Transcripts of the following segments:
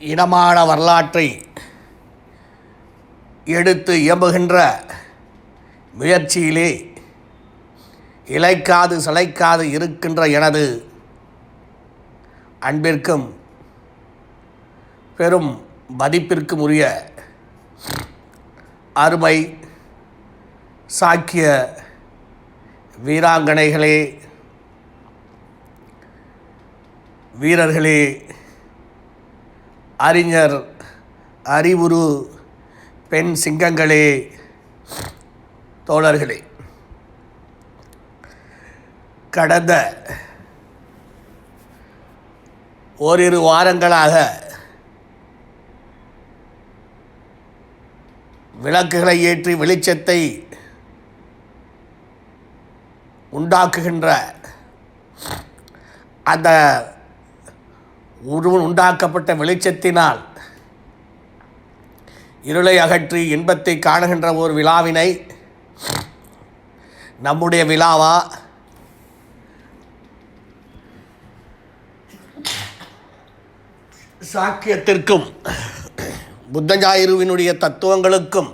இனமான வரலாற்றை எடுத்து இயம்புகின்ற முயற்சியிலே இழைக்காது சிலைக்காது இருக்கின்ற எனது அன்பிற்கும் பெரும் மதிப்பிற்கும் உரிய அருமை சாக்கிய வீராங்கனைகளே வீரர்களே அறிஞர் அறிவுரு பெண் சிங்கங்களே தோழர்களே. கடந்த ஓரிரு வாரங்களாக விளக்குகளை ஏற்றி வெளிச்சத்தை உண்டாக்குகின்ற அந்த முழுவன் உண்டாக்கப்பட்ட வெளிச்சத்தினால் இருளை அகற்றி இன்பத்தை காணுகின்ற ஒரு விழாவினை நம்முடைய விழாவா? சாக்கியத்திற்கும் புத்தஞ்சாயிருவினுடைய தத்துவங்களுக்கும்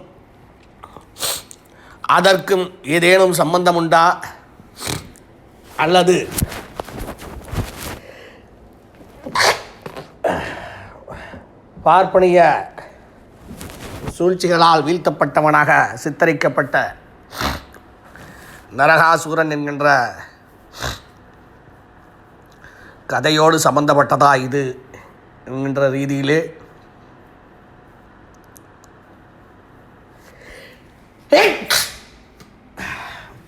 அதற்கும் ஏதேனும் சம்பந்தம் உண்டா அல்லது பார்ப்பனிய சூழ்ச்சிகளால் வீழ்த்தப்பட்டவனாக சித்தரிக்கப்பட்ட நரகாசூரன் என்கின்ற கதையோடு சம்பந்தப்பட்டதா இது என்கின்ற ரீதியிலே.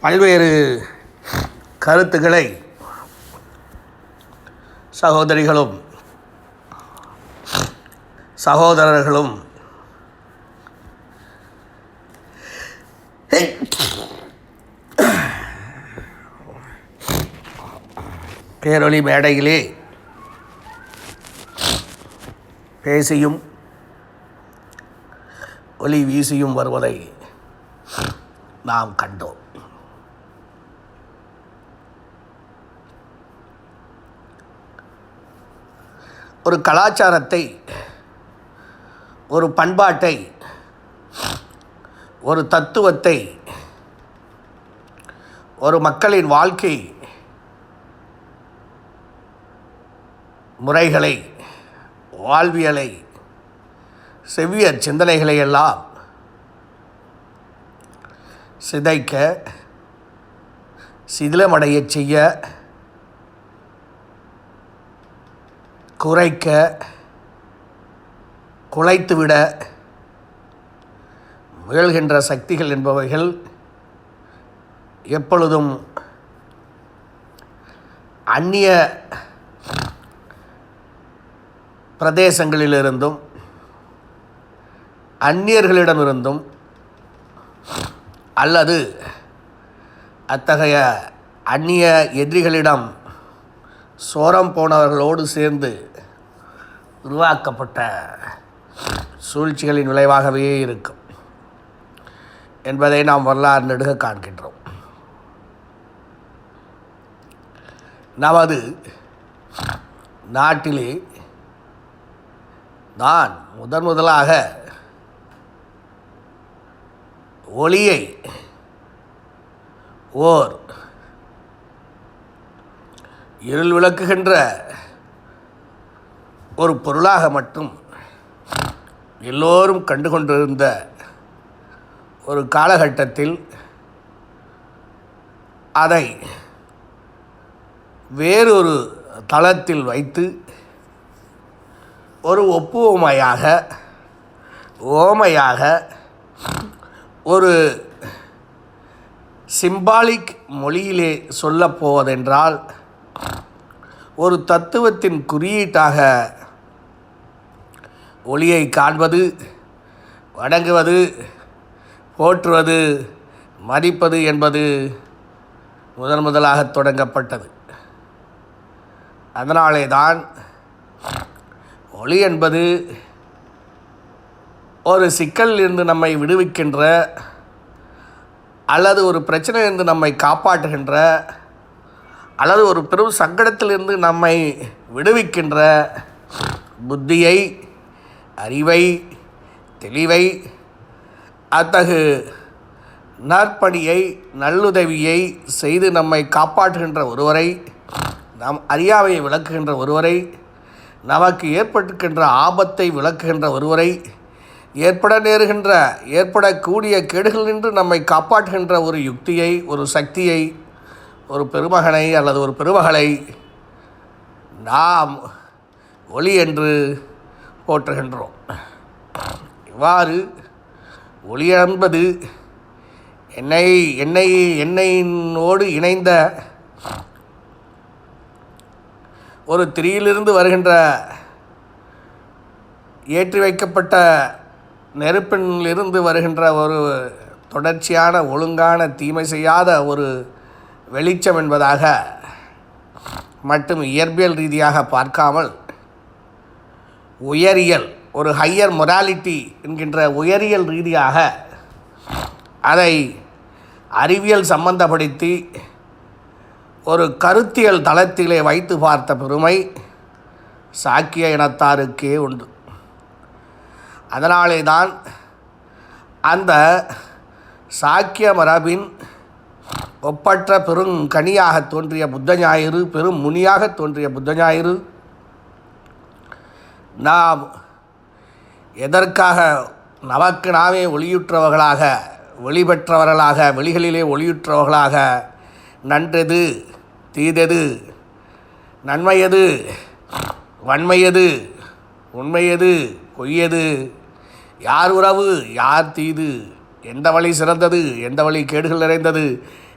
பல்வேறு கருத்துக்களை சகோதரிகளும் சகோதரர்களும் பேரொளி மேடையிலே பேசியும் ஒளி வீசியும் வருவதை நாம் கண்டோம். ஒரு கலாச்சாரத்தை ஒரு பண்பாட்டை ஒரு தத்துவத்தை ஒரு மக்களின் வாழ்க்கை முறைகளை வாழ்வியலை செவ்விய சிந்தனைகளை எல்லாம் சிதைக்க சிதிலமடையச் செய்ய குறைக்க குலைத்துவிட முயல்கின்ற சக்திகள் என்பவைகள் எப்பொழுதும் அந்நிய பிரதேசங்களிலிருந்தும் அந்நியர்களிடமிருந்தும் அல்லது அத்தகைய அந்நிய எதிரிகளிடம் சோரம் போனவர்களோடு சேர்ந்து உருவாக்கப்பட்ட சூழ்ச்சிகளின் விளைவாகவே இருக்கும் என்பதை நாம் வரலாறு நெடுக காண்கின்றோம். நமது நாட்டிலே நான் முதன் முதலாக ஒளியை ஓர் இருள் விளக்குகின்ற ஒரு பொருளாக மட்டும் எல்லோரும் கண்டு கொண்டிருந்த ஒரு காலகட்டத்தில் அதை வேறொரு தளத்தில் வைத்து ஒரு ஒப்புவமையாக ஓமையாக ஒரு சிம்பாலிக் மொழியிலே சொல்லப் போவதென்றால் ஒரு தத்துவத்தின் குறியீட்டாக ஒளியை காண்பது வணங்குவது போற்றுவது மதிப்பது என்பது முதன் முதலாக தொடங்கப்பட்டது. அதனாலே தான் ஒளி என்பது ஒரு சிக்கலிலிருந்து நம்மை விடுவிக்கின்ற அல்லது ஒரு பிரச்சனையிலிருந்து நம்மை காப்பாற்றுகின்ற அல்லது ஒரு பெரும் சங்கடத்திலிருந்து நம்மை விடுவிக்கின்ற புத்தியை அறிவை தெளிவை அத்தகு நற்பணியை நல்லுதவியை செய்து நம்மை காப்பாற்றுகின்ற ஒருவரை நம் அறியாமையை விளக்குகின்ற ஒருவரை நமக்கு ஏற்பட்டுக்கின்ற ஆபத்தை விளக்குகின்ற ஒருவரை ஏற்பட நேருகின்ற ஏற்படக்கூடிய கேடுகள் நின்று நம்மை காப்பாற்றுகின்ற ஒரு யுக்தியை ஒரு சக்தியை ஒரு பெருமகனை அல்லது ஒரு பெருமகளை நாம் ஒளி என்று போற்றுகின்றோம் இவ்வாறு ஒளி என்பது எண்ணெய் எண்ணெய் எண்ணெயினோடு இணைந்த ஒரு திரியிலிருந்து வருகின்ற ஏற்றி வைக்கப்பட்ட நெருப்பினிலிருந்து வருகின்ற ஒரு தொடர்ச்சியான ஒழுங்கான தீமை செய்யாத ஒரு வெளிச்சம் என்பதாக மட்டும் இயற்பியல் ரீதியாக பார்க்காமல் உயரியல் ஒரு ஹையர் மொராலிட்டி என்கின்ற உயரியல் ரீதியாக அதை அறிவியல் சம்பந்தப்படுத்தி ஒரு கருத்தியல் தளத்திலே வைத்து பார்த்த பெருமை சாக்கிய இனத்தாருக்கே உண்டு. அதனாலே தான் அந்த சாக்கிய மரபின் ஒப்பற்ற பெருங்கனியாக தோன்றிய புத்த ஞாயிறு பெரும் முனியாக தோன்றிய புத்த ஞாயிறு நாம் எதற்காக நமக்கு நாமே ஒளியுற்றவர்களாக வெளிப்பெற்றவர்களாக வெளிகளிலே ஒளியுற்றவர்களாக நன்றெது தீதெது நன்மையது வன்மையது உண்மையது பொய்யது யார் உறவு யார் தீது எந்த வழி சிறந்தது எந்த வழி கேடுகள் நிறைந்தது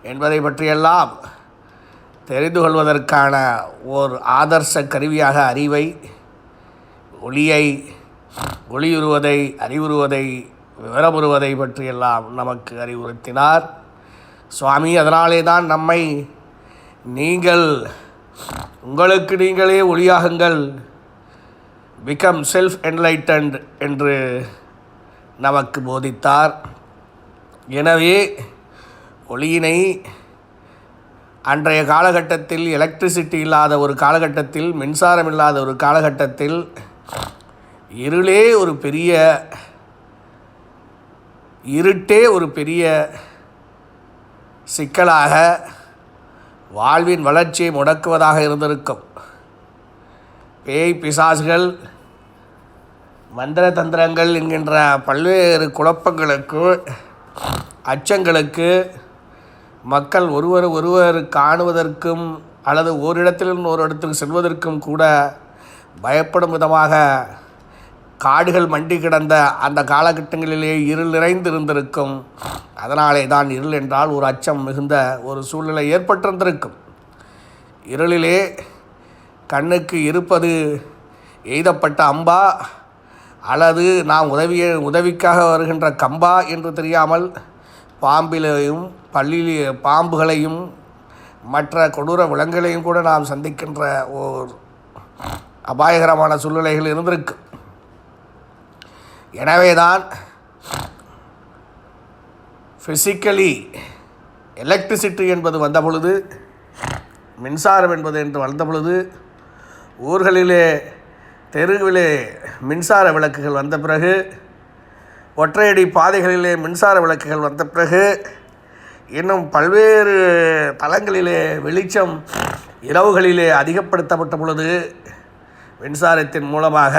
என்பதை பற்றியெல்லாம் தெரிந்து கொள்வதற்கான ஓர் ஆதர்ச கருவியாக அறிவை ஒளியை ஒளியுறுவதை அறிவுறுவதை விவரமுறுவதை பற்றியெல்லாம் நமக்கு அறிவுறுத்தினார். சுவாமி அதனாலே தான் நம்மை நீங்கள் உங்களுக்கு நீங்களே ஒளியாகுங்கள். பிகம் செல்ஃப் என்லைட்டன்ட் என்று நமக்கு போதித்தார். எனவே ஒளியினை அன்றைய காலகட்டத்தில் எலக்ட்ரிசிட்டி இல்லாத ஒரு காலகட்டத்தில் மின்சாரம் இல்லாத ஒரு காலகட்டத்தில் இருளே ஒரு பெரிய இருட்டே ஒரு பெரிய சிக்கலாக வாழ்வின் வளர்ச்சியை முடக்குவதாக இருந்திருக்கும். பேய் பிசாசுகள் மந்திர தந்திரங்கள் என்கின்ற பல்வேறு குழப்பங்களுக்கு அச்சங்களுக்கு மக்கள் ஒருவர் ஒருவர் காணுவதற்கும் அல்லது ஓரிடத்திலிருந்து ஒரு இடத்துக்கு செல்வதற்கும் கூட பயப்படும் விதமாக காடுகள் மண்டி கிடந்த அந்த காலகட்டங்களிலே இருள் நிறைந்து இருந்திருக்கும் அதனாலே தான் இருள் என்றால் ஒரு அச்சம் மிகுந்த ஒரு சூழ்நிலை ஏற்பட்டிருந்திருக்கும். இருளிலே கண்ணுக்கு இருப்பது எய்தப்பட்ட அம்பா அல்லது நாம் உதவிய உதவிக்காக வருகின்ற கம்பா என்று தெரியாமல் பாம்பிலையும் பள்ளியிலே பாம்புகளையும் மற்ற கொடூர விலங்குகளையும் கூட நாம் சந்திக்கின்ற ஓர் அபாயகரமான சூழ்நிலைகள் இருந்திருக்கு. எனவே தான் ஃபிசிக்கலி எலக்ட்ரிசிட்டி என்பது வந்த பொழுது மின்சாரம் என்பது என்று வந்த பொழுது ஊர்களிலே தெருவிலே மின்சார விளக்குகள் வந்த பிறகு ஒற்றையடி பாதைகளிலே மின்சார விளக்குகள் வந்த பிறகு இன்னும் பல்வேறு தளங்களிலே வெளிச்சம் இரவுகளிலே அதிகப்படுத்தப்பட்ட பொழுது மின்சாரத்தின் மூலமாக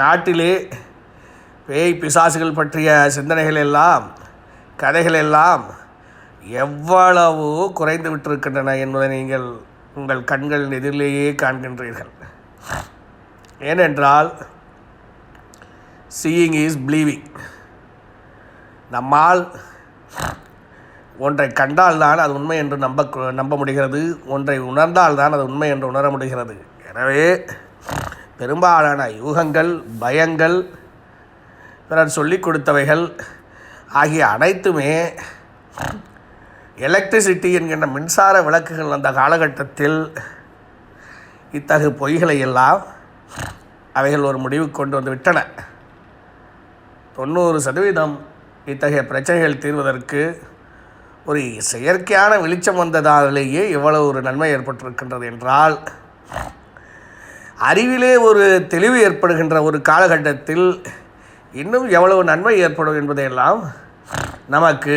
நாட்டிலே பேய் பிசாசுகள் பற்றிய சிந்தனைகள் எல்லாம் கதைகள் எல்லாம் எவ்வளவோ குறைந்து விட்டிருக்கின்றன என்பதை நீங்கள் உங்கள் கண்கள் எதிரிலேயே காண்கின்றீர்கள். ஏனென்றால் சீயிங் இஸ் பிலீவிங் நம்மால் ஒன்றை கண்டால் தான் அது உண்மை என்று நம்ப நம்ப முடிகிறது. ஒன்றை உணர்ந்தால் தான் அது உண்மை என்று உணர முடிகிறது. எனவே பெரும்பாலான யூகங்கள் பயங்கள் பிறர் சொல்லிக் கொடுத்தவைகள் ஆகிய அனைத்துமே எலக்ட்ரிசிட்டி என்கின்ற மின்சார விளக்குகள் அந்த காலகட்டத்தில் இத்தகு பொய்களை எல்லாம் அவைகள் ஒரு முடிவுக்கு கொண்டு வந்து விட்டன தொண்ணூறு சதவீதம் இத்தகைய பிரச்சனைகள் தீர்வதற்கு ஒரு செயற்கையான வெளிச்சம் வந்ததாலேயே இவ்வளவு ஒரு நன்மை ஏற்பட்டிருக்கின்றது என்றால் அறிவிலே ஒரு தெளிவு ஏற்படுகின்ற ஒரு காலகட்டத்தில் இன்னும் எவ்வளவு நன்மை ஏற்படும் என்பதையெல்லாம் நமக்கு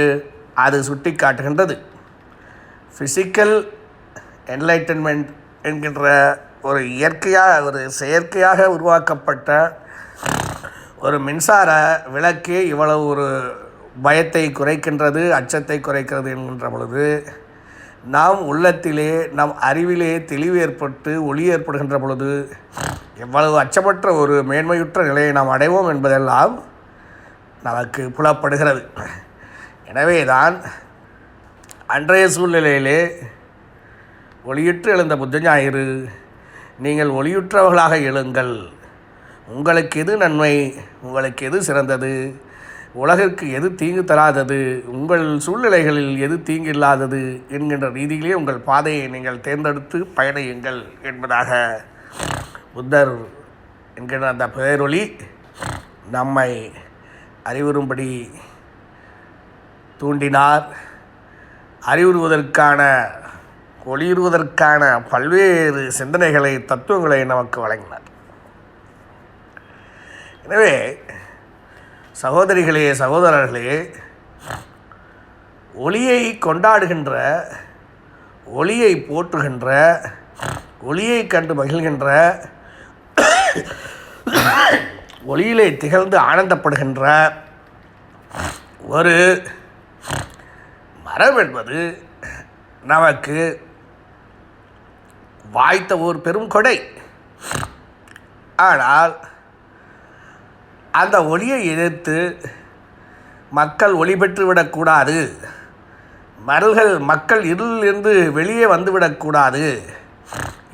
அது சுட்டி காட்டுகின்றது ஃபிசிக்கல் என்லைட்டன்மெண்ட் என்கின்ற ஒரு இயற்கையாக ஒரு செயற்கையாக உருவாக்கப்பட்ட ஒரு மின்சார விளக்கே இவ்வளவு ஒரு பயத்தை குறைக்கின்றது அச்சத்தை குறைக்கிறது என்கின்ற பொழுது நாம் உள்ளத்திலே நம் அறிவிலே தெளிவு ஏற்பட்டு ஒளி ஏற்படுகின்ற பொழுது எவ்வளவு அச்சமற்ற ஒரு மேன்மையுற்ற நிலையை நாம் அடைவோம் என்பதெல்லாம் நமக்கு புலப்படுகிறது. எனவே தான் அன்றைய சூழ்நிலையிலே ஒளியுற்று எழுந்த புத்த ஞாயிறு நீங்கள் ஒளியுற்றவர்களாக எழுங்கள். உங்களுக்கு எது நன்மை உங்களுக்கு எது சிறந்தது உலகிற்கு எது தீங்கு தராதது? உங்கள் சூழ்நிலைகளில் எது தீங்கு இல்லாதது? என்கின்ற ரீதியிலே உங்கள் பாதையை நீங்கள் தேர்ந்தெடுத்து பயணியுங்கள் என்பதாக புத்தர் என்கின்ற அந்த பேரொளி நம்மை அறிவுறும்படி தூண்டினார். அறிவுறுவதற்கான ஒளியுறுவதற்கான பல்வேறு சிந்தனைகளை தத்துவங்களை நமக்கு வழங்கினார். எனவே சகோதரிகளே சகோதரர்களே ஒளியை கொண்டாடுகின்ற ஒளியை போற்றுகின்ற ஒளியை கண்டு மகிழ்கின்ற ஒளியிலே திகழ்ந்து ஆனந்தப்படுகின்ற ஒரு மரம் என்பது நமக்கு வாய்த்த ஒரு பெரும் கொடை. ஆனால் அந்த ஒளியை எதிர்த்து மக்கள் ஒளி பெற்றுவிடக்கூடாது மரல்கள் மக்கள் இருளிலிருந்து வெளியே வந்துவிடக்கூடாது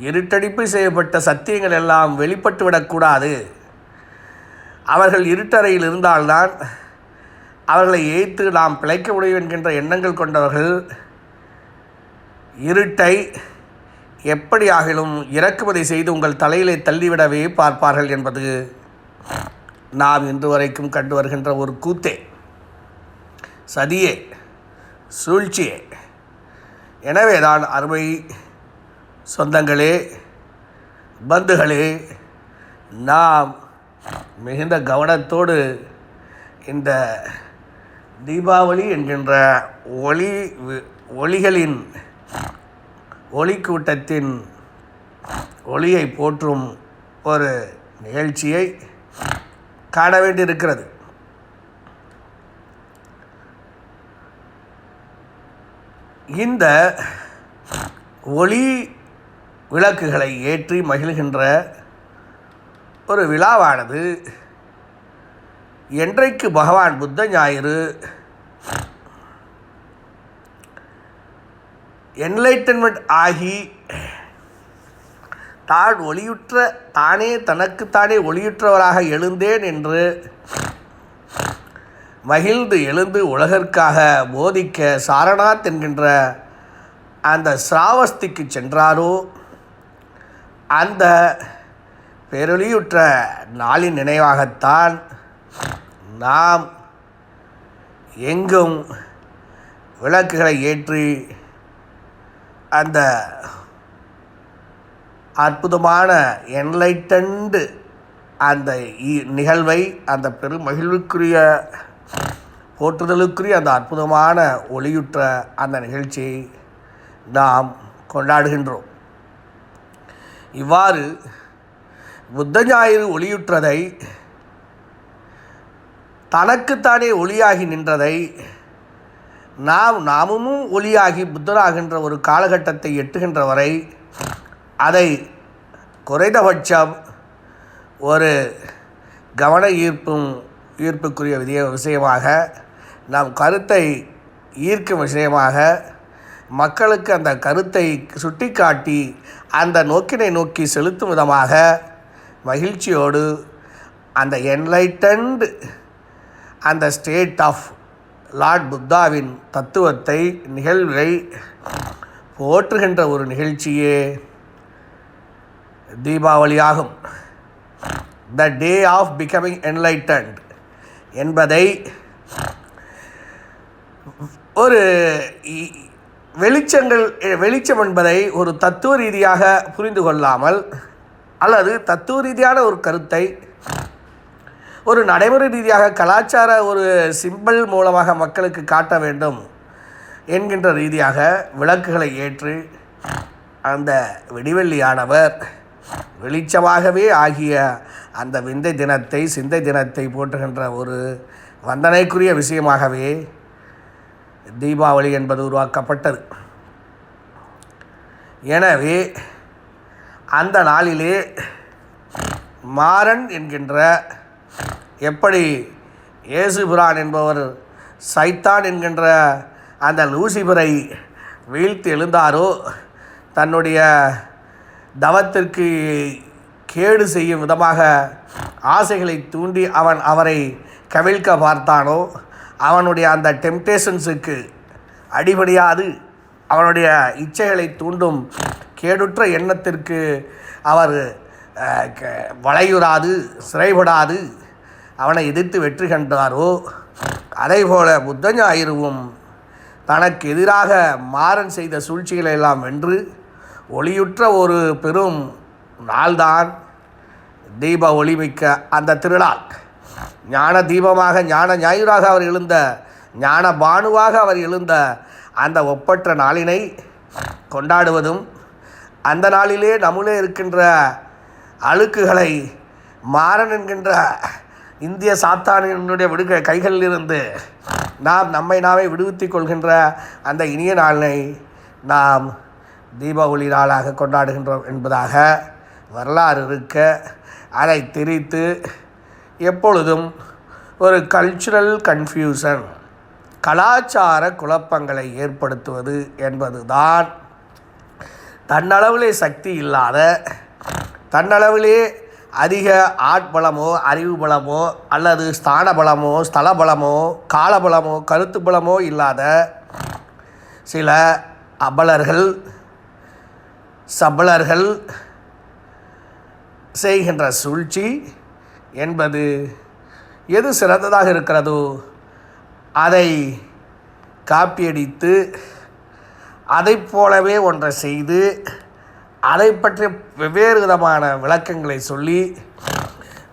இருட்டடிப்பு செய்யப்பட்ட சத்தியங்கள் எல்லாம் வெளிப்பட்டு விடக்கூடாது அவர்கள் இருட்டறையில் இருந்தால்தான் அவர்களை ஏய்த்து நாம் பிழைக்க முடியும் என்கின்ற எண்ணங்கள் கொண்டவர்கள் இருட்டை எப்படியாகிலும் இறக்குமதி செய்து உங்கள் தலையிலே தள்ளிவிடவே பார்ப்பார்கள் என்பது நாம் இன்று வரைக்கும் கண்டு வருகின்ற ஒரு கூத்தே சதியே சூழ்ச்சியே. எனவே தான் அருமை சொந்தங்களே பந்துகளே நாம் மிகுந்த கவனத்தோடு இந்த தீபாவளி என்கின்ற ஒளி ஒளிகளின் ஒளிகளின் ஒளிக்கூட்டத்தின் ஒளியை போற்றும் ஒரு நிகழ்ச்சியை காண வேண்டியிருக்கிறது இந்த ஒளி விளக்குகளை ஏற்றி மகிழ்கின்ற ஒரு விழாவானது என்றைக்கு பகவான் புத்த ஞாயிறு என்லைட்டன்மெண்ட் ஆகி தான் ஒளியுற்ற தானே தனக்குத்தானே ஒளியுற்றவராக எழுந்தேன் என்று மகிழ்ந்து எழுந்து உலகிற்காக போதிக்க சாரநாத் என்கின்ற அந்த சிராவஸ்திக்கு சென்றாரோ அந்த பெருளியுற்ற நாளின் நினைவாகத்தான் நாம் எங்கும் விளக்குகளை ஏற்றி அந்த அற்புதமான என்லைட்டன்டு அந்த இ- நிகழ்வை அந்த பெருமகிழ்வுக்குரிய போற்றுதலுக்குரிய அந்த அற்புதமான ஒளியுற்ற அந்த நிகழ்ச்சியை நாம் கொண்டாடுகின்றோம். இவ்வாறு புத்த ஞாயிறு ஒளியுற்றதை தனக்குத்தானே ஒளியாகி நின்றதை நாம் நாமும் ஒளியாகி புத்தராகின்ற ஒரு காலகட்டத்தை எட்டுகின்ற வரை அதை குறைந்தபட்சம் ஒரு கவன ஈர்ப்பும் ஈர்ப்புக்குரிய விதிய விஷயமாக நாம் கருத்தை ஈர்க்கும் விஷயமாக மக்களுக்கு அந்த கருத்தை சுட்டிக்காட்டி அந்த நோக்கினை நோக்கி செலுத்தும் விதமாக மகிழ்ச்சியோடு அந்த என்லைட்டன்டு அந்த ஸ்டேட் ஆஃப் லார்ட் புத்தாவின் தத்துவத்தை நிகழ்வை போற்றுகின்ற ஒரு நிகழ்ச்சியே தீபாவளியாகும். The day of becoming enlightened என்பதை ஒரு இ- வெளிச்சங்கள் வெளிச்சம் என்பதை ஒரு தத்துவ ரீதியாக புரிந்து கொள்ளாமல் அல்லது தத்துவ ரீதியான ஒரு கருத்தை ஒரு நடைமுறை ரீதியாக கலாச்சார ஒரு சிம்பிள் மூலமாக மக்களுக்கு காட்ட வேண்டும் என்கின்ற ரீதியாக விளக்குகளை ஏற்று அந்த விடிவெள்ளியானவர் வெளிச்சமாகவே ஆகிய அந்த விந்தை தினத்தை சிந்தை தினத்தை போற்றுகின்ற ஒரு வந்தனைக்குரிய விஷயமாகவே தீபாவளி என்பது உருவாக்கப்பட்டது. எனவே அந்த நாளிலே மாறன் என்கின்ற எப்படி இயேசுபிரான் என்பவர் சைத்தான் என்கின்ற அந்த லூசிபரை வீழ்த்தி எழுந்தாரோ தன்னுடைய தவத்திற்கு கேடு செய்யும் விதமாக ஆசைகளை தூண்டி அவன் அவரை கவிழ்க்க பார்த்தானோ அவனுடைய அந்த டெம்டேஷன்ஸுக்கு அடிபடியாது அவனுடைய இச்சைகளை தூண்டும் கேடுற்ற எண்ணத்திற்கு அவர் க- வளையுறாது சிறைபடாது அவனை எதிர்த்து வெற்றி கண்டாரோ. அதேபோல புத்த ஞாயிறுவும் தனக்கு எதிராக மாறன் செய்த சூழ்ச்சிகளை எல்லாம் வென்று ஒளியுற்ற ஒரு பெரும் நாள்தான் தீப ஒளிமிக்க அந்த திருநாள். ஞான தீபமாக ஞான ஞாயிறாக அவர் எழுந்த ஞான பானுவாக அவர் எழுந்த அந்த ஒப்பற்ற நாளினை கொண்டாடுவதும் அந்த நாளிலே நம்மளே இருக்கின்ற அழுக்குகளை மாறன் என்கின்ற இந்திய சாத்தானினுடைய விடுக கைகளிலிருந்து நாம் நம்மை நாமே விடுவித்துக் கொள்கின்ற அந்த இனிய நாளினை நாம் தீபாவளி நாளாக கொண்டாடுகின்றோம் என்பதாக வரலாறு இருக்க அதை திரித்து எப்பொழுதும் ஒரு கல்ச்சுரல் கன்ஃபியூஷன் கலாச்சார குழப்பங்களை ஏற்படுத்துவது என்பதுதான். தன்னளவிலே சக்தி இல்லாத தன்னளவிலே அதிக ஆட்பலமோ அறிவு பலமோ அல்லது ஸ்தான பலமோ ஸ்தல பலமோ கால பலமோ கருத்து பலமோ இல்லாத சில அபலர்கள் சபலர்கள் செய்கின்ற சூழ்ச்சி என்பது எது சிறந்ததாக இருக்கிறதோ அதை காப்பியடித்து அதைப் போலவே ஒன்றை செய்து அதை பற்றி வெவ்வேறு விதமான விளக்கங்களை சொல்லி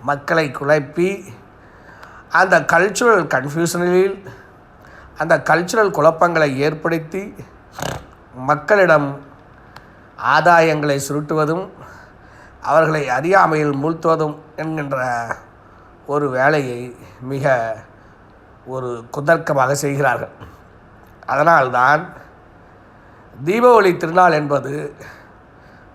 மக்களை குழப்பி அந்த கல்ச்சுரல் கன்ஃபியூஷனில் அந்த கல்ச்சுரல் குழப்பங்களை ஏற்படுத்தி மக்களிடம் ஆதாயங்களை சுருட்டுவதும் அவர்களை அறியாமையில் மூழ்த்துவதும் என்கின்ற ஒரு வேலையை மிக ஒரு குதர்க்கமாக செய்கிறார்கள். அதனால்தான் தீபாவளி திருநாள் என்பது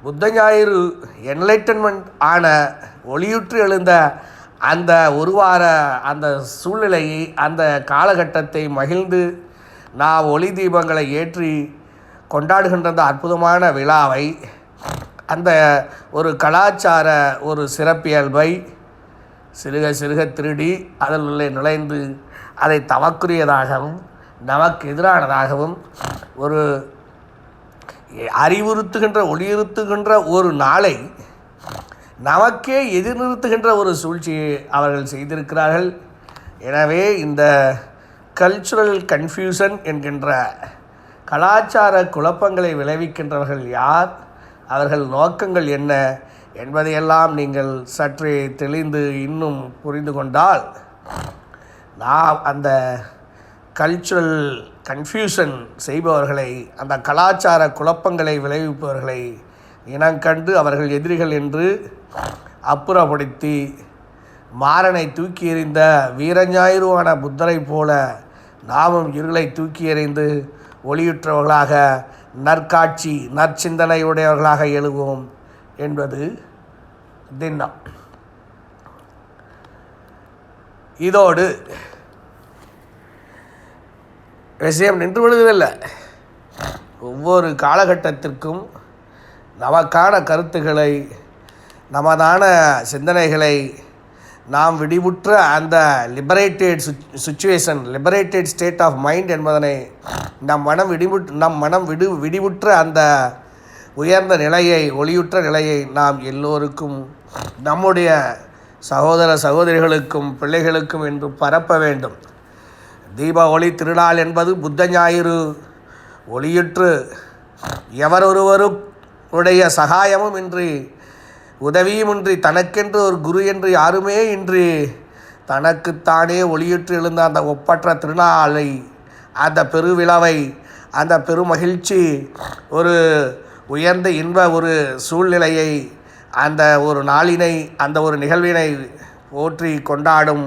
புத்த ஞாயிறு என்லைட்டன்மெண்ட் ஆன ஒளியுற்று எழுந்த அந்த ஒரு வார அந்த சூழ்நிலையை அந்த காலகட்டத்தை மகிழ்ந்து நாம் ஒளி தீபங்களை ஏற்றி கொண்டாடுகின்ற அந்த அற்புதமான விழாவை அந்த ஒரு கலாச்சார ஒரு சிறப்பியல்பை சிறுக சிறுக திருடி அதில் உள்ளே நுழைந்து அதை தவக்குரியதாகவும் நமக்கு எதிரானதாகவும் ஒரு அறிவுறுத்துகின்ற ஒளியுறுத்துகின்ற ஒரு நாளை நமக்கே எதிர்நிறுத்துகின்ற ஒரு சூழ்ச்சியை அவர்கள் செய்திருக்கிறார்கள். எனவே இந்த கல்ச்சுரல் கன்ஃபியூஷன் என்கின்ற கலாச்சார குழப்பங்களை விளைவிக்கின்றவர்கள் யார்? அவர்கள் நோக்கங்கள் என்ன? என்பதையெல்லாம் நீங்கள் சற்றே தெளிந்து இன்னும் புரிந்து கொண்டால் நாம் அந்த கல்ச்சுரல் கன்ஃபியூஷன் செய்பவர்களை அந்த கலாச்சார குழப்பங்களை விளைவிப்பவர்களை இனங்கண்டு அவர்கள் எதிரிகள் என்று அப்புறப்படுத்தி மாறனை தூக்கி எறிந்த வீரஞாயிறுவான புத்தரை போல நாமும் இருளை தூக்கி எறிந்து ஒளியுற்றவர்களாக நற்காட்சி நற்சிந்தனையுடையவர்களாக எழுவோம் என்பது திண்ணம். இதோடு விஷயம் நின்று விடுவதில்லை ஒவ்வொரு காலகட்டத்திற்கும் நமக்கான கருத்துக்களை நமதான சிந்தனைகளை நாம் விடிவுற்ற அந்த liberated situation liberated state of mind என்பதனை நம் மனம் விடிவுட் நம் மனம் விடு விடிவுற்ற அந்த உயர்ந்த நிலையை ஒளியுற்ற நிலையை நாம் எல்லோருக்கும் நம்முடைய சகோதர சகோதரிகளுக்கும் பிள்ளைகளுக்கும் என்று பரப்ப வேண்டும். தீபாவளி திருநாள் என்பது புத்த ஞாயிறு ஒளியுற்று எவரொருவருடைய சகாயமும் இன்றி உதவியுமின்றி தனக்கென்று ஒரு குரு என்று யாருமே இன்றி தனக்குத்தானே ஒளியுற்று எழுந்த அந்த ஒப்பற்ற திருநாளை அந்த பெருவிழாவை அந்த பெருமகிழ்ச்சி ஒரு உயர்ந்த இன்ப ஒரு சூழ்நிலையை அந்த ஒரு நாளினை அந்த ஒரு நிகழ்வினை போற்றி கொண்டாடும்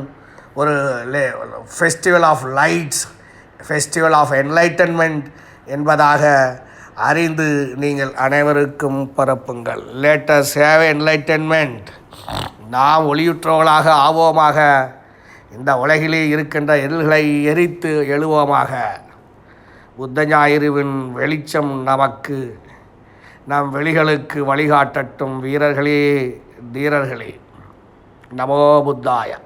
ஒரு festival of lights festival of enlightenment என்பதாக அறிந்து நீங்கள் அனைவருக்கும் பரப்புங்கள். லேட்டஸ்ட் ஹேவ் என்லைட்டன்மெண்ட் நாம் ஒளியுற்றவர்களாக ஆவோமாக. இந்த உலகிலே இருக்கின்ற எதிர்களை எரித்து எழுவோமாக. புத்த ஞாயிறுவின் வெளிச்சம் நமக்கு நம் வெளிகளுக்கு வழிகாட்டட்டும் வீரர்களே தீரர்களே. நமோ புத்தாயம்